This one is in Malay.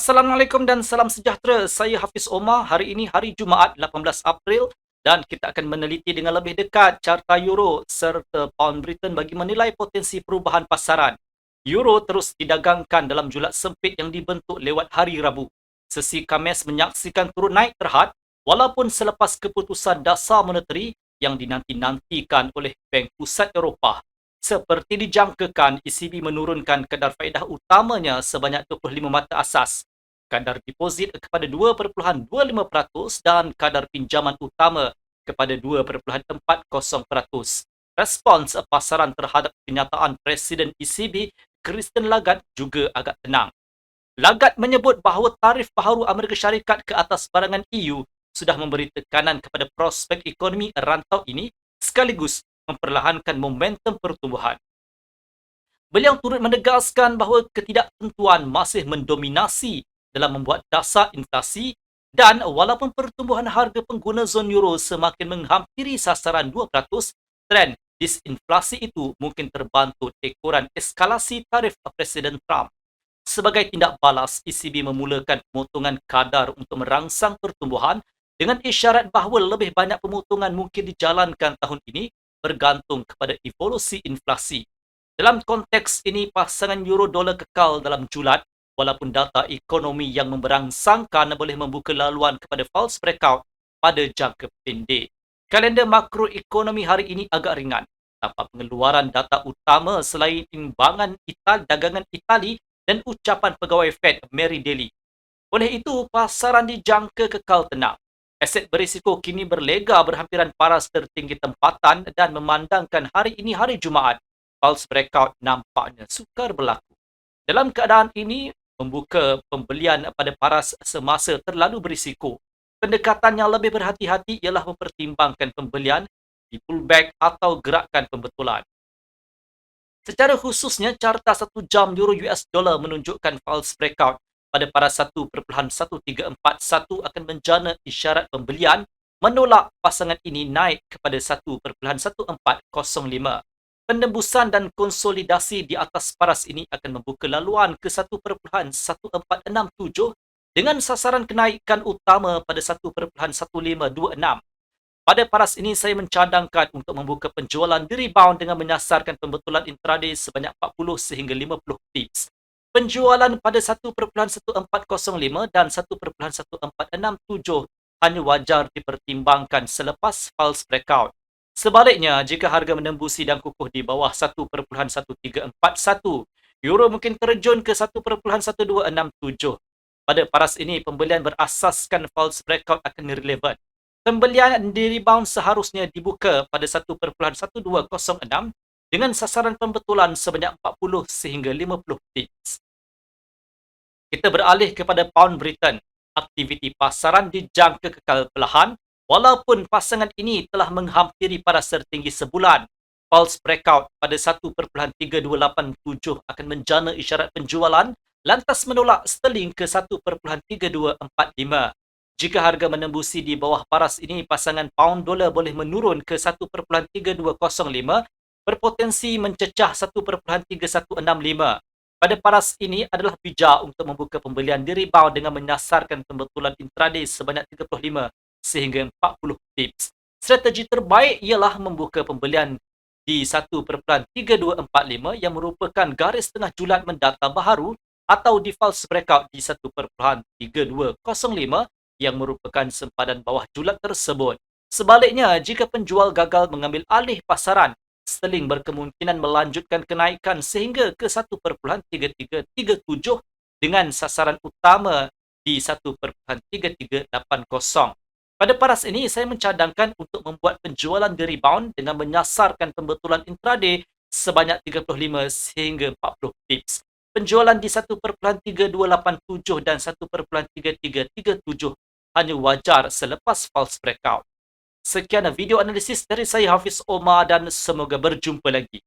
Assalamualaikum dan salam sejahtera. Saya Hafiz Omar. Hari ini hari Jumaat 18 April dan kita akan meneliti dengan lebih dekat carta euro serta pound Britain bagi menilai potensi perubahan pasaran. Euro terus didagangkan dalam julat sempit yang dibentuk lewat hari Rabu. Sesi Khamis menyaksikan turun naik terhad walaupun selepas keputusan dasar moneteri yang dinanti-nantikan oleh Bank Pusat Eropah. Seperti dijangkakan, ECB menurunkan kadar faedah utamanya sebanyak 25 mata asas. Kadar deposit kepada 2.25% dan kadar pinjaman utama kepada 2.40%. Respons pasaran terhadap kenyataan Presiden ECB, Christine Lagarde juga agak tenang. Lagarde menyebut bahawa tarif baharu Amerika Syarikat ke atas barangan EU sudah memberi tekanan kepada prospek ekonomi rantau ini sekaligus memperlahankan momentum pertumbuhan. Beliau turut menegaskan bahawa ketidaktentuan masih mendominasi dalam membuat dasar inflasi dan walaupun pertumbuhan harga pengguna zon euro semakin menghampiri sasaran 2%, trend disinflasi itu mungkin terbantu ekoran eskalasi tarif Presiden Trump. Sebagai tindak balas, ECB memulakan pemotongan kadar untuk merangsang pertumbuhan dengan isyarat bahawa lebih banyak pemotongan mungkin dijalankan tahun ini bergantung kepada evolusi inflasi. Dalam konteks ini, pasangan euro dolar kekal dalam julat walaupun data ekonomi yang memberangsangkan boleh membuka laluan kepada false breakout pada jangka pendek. Kalender makroekonomi hari ini agak ringan tanpa pengeluaran data utama selain imbangan Itali, dagangan Itali dan ucapan pegawai Fed Mary Daly. Oleh itu, pasaran dijangka kekal tenang. Aset berisiko kini berlega berhampiran paras tertinggi tempatan dan memandangkan hari ini hari Jumaat, false breakout nampaknya sukar berlaku. Dalam keadaan ini, membuka pembelian pada paras semasa terlalu berisiko. Pendekatan yang lebih berhati-hati ialah mempertimbangkan pembelian di pullback atau gerakan pembetulan. Secara khususnya, carta satu jam euro US dollar menunjukkan false breakout pada para 1.1341 akan menjana isyarat pembelian menolak pasangan ini naik kepada 1.1405. Penembusan dan konsolidasi di atas paras ini akan membuka laluan ke 1.1467 dengan sasaran kenaikan utama pada 1.1526. Pada paras ini saya mencadangkan untuk membuka penjualan di rebound dengan menyasarkan pembetulan intraday sebanyak 40 sehingga 50 pips penjualan pada 1.1405 dan 1.1467 hanya wajar dipertimbangkan selepas false breakout. Sebaliknya, jika harga menembusi dan kukuh di bawah 1.1341, euro mungkin terjun ke 1.1267. Pada paras ini, pembelian berasaskan false breakout akan relevan. Pembelian di rebound seharusnya dibuka pada 1.1206 dengan sasaran pembetulan sebanyak 40 sehingga 50 tips. Kita beralih kepada pound Britain. Aktiviti pasaran dijangka kekal perlahan walaupun pasangan ini telah menghampiri pada tertinggi sebulan. Pulse breakout pada 1.3287 akan menjana isyarat penjualan lantas menolak sterling ke 1.3245. Jika harga menembusi di bawah paras ini, pasangan pound dolar boleh menurun ke 1.3205 berpotensi mencecah 1.3165. Pada paras ini adalah bijak untuk membuka pembelian di rebound dengan menyasarkan pembetulan intraday sebanyak 35 sehingga 40 tips. Strategi terbaik ialah membuka pembelian di 1.3245 yang merupakan garis tengah julat mendata baharu atau di false breakout di 1.3205 yang merupakan sempadan bawah julat tersebut. Sebaliknya, jika penjual gagal mengambil alih pasaran sterling berkemungkinan melanjutkan kenaikan sehingga ke 1.3337 dengan sasaran utama di 1.3380. Pada paras ini, saya mencadangkan untuk membuat penjualan di rebound dengan menyasarkan pembetulan intraday sebanyak 35 sehingga 40 pips. Penjualan di 1.3287 dan 1.3337 hanya wajar selepas false breakout. Sekian video analisis dari saya Hafiz Omar dan semoga berjumpa lagi.